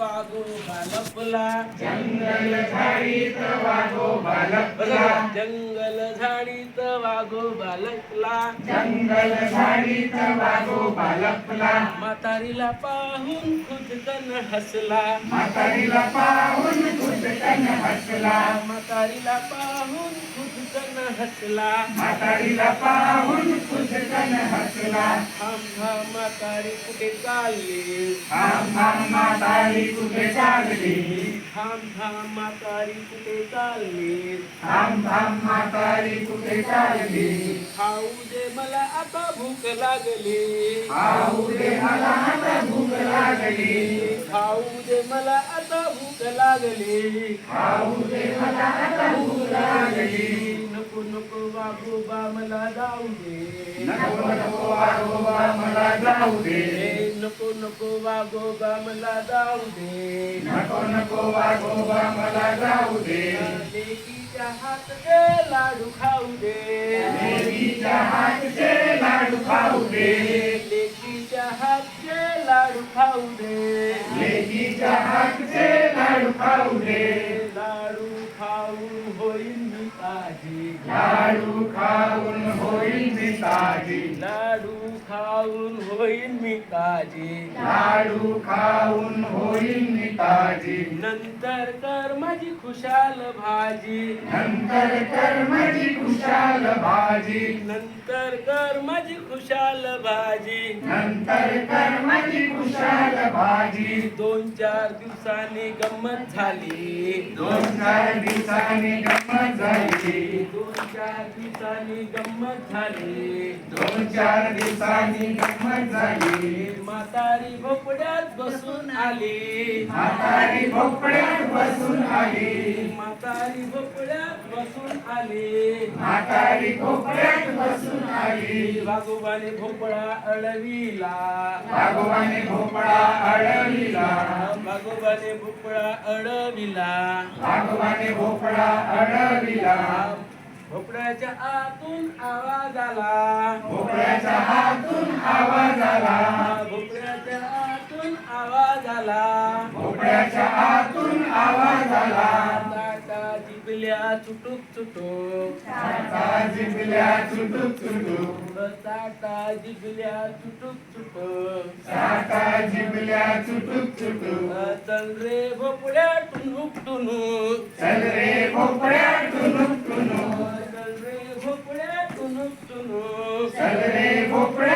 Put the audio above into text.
वाघोबा लपला जंगल झाडीत वाघोबा लपला जंगल झाडीत वाघोबा लपला जंगल झाडीत म्हातारीला पाहून खुदकन हसला. म्हातारीला पाहून हसला. म्हातारीला पाहून खुदकन हसला. म्हातारीला पाहून खुदकन हसला. थांब थांब म्हातारी कुठे चालली? थांब म्हातारी कुठे चालली? थांब म्हातारी कुठे चालली? थांब म्हातारी कुठे चालली? खाऊ दे मला आता भूक लागली. खाऊ दे मला आता भूक लागली. खाऊ दे मला आता भूक लागली. खाऊ दे मला आता भूक लागली नको नको वाघोबा मला जाऊ दे नको नको वाघोबा मला जाऊ दे. नको नको वाघोबा मला जाऊ दे नको नको वाघोबा मला जाऊ दे. लेकीच्या हातचे लाडू खाऊ दे. देवीच्या हातचे लाडू खाऊ दे लेकीच्या हातचे लाडू खाऊ दे. लेकीच्या ताजी लाडू खाऊन होईल मी ताजी लाडू खाऊन होईल मी ताजी नंतर कर माझी खुशाल भाजी. नंतर कर माझी खुशाल भाजी. नंतर कर माझी खुशाल भाजी. नंतर कर माझी खुशाल भाजी. दोन चार दिवसांनी गंमत झाली. दोन चार दिवसांनी गंमत झाली. दोन चार दिवसांनी गंमत झाली. दोन चार दिवसांनी गंमत झाली. म्हातारी भोपड्यात बसून आली. म्हातारी भोपड्यात बसून आली. म्हातारी भोपड्यात बसून आली. म्हातारी भोपड्यात बसून आली. वाघोबाने भोपळा अडविला. वाघोबाने भोपळा अडविला. वाघोबाने भोपळा अडविला. वाघोबाने भोपळा अडविला. भोपळ्याच्या आतून आवाज आला. भोपळ्याच्या हातून आवाज आला. भोपळ्याच्या आतून आवाज आला. भोपळ्याच्या आतून आवाज आला. ताटा जिबल्या चुटुक चुटुक. आता जिंकल्या चुटुक चुटुक. ताटा जिबल्या चुटुक चुटुक. आता जिंकल्या चुटुक चुटुक. चल रे भोपळ्या टुनुक टुनुक. चल रे भोपळ्या टुनुक टुनुक चल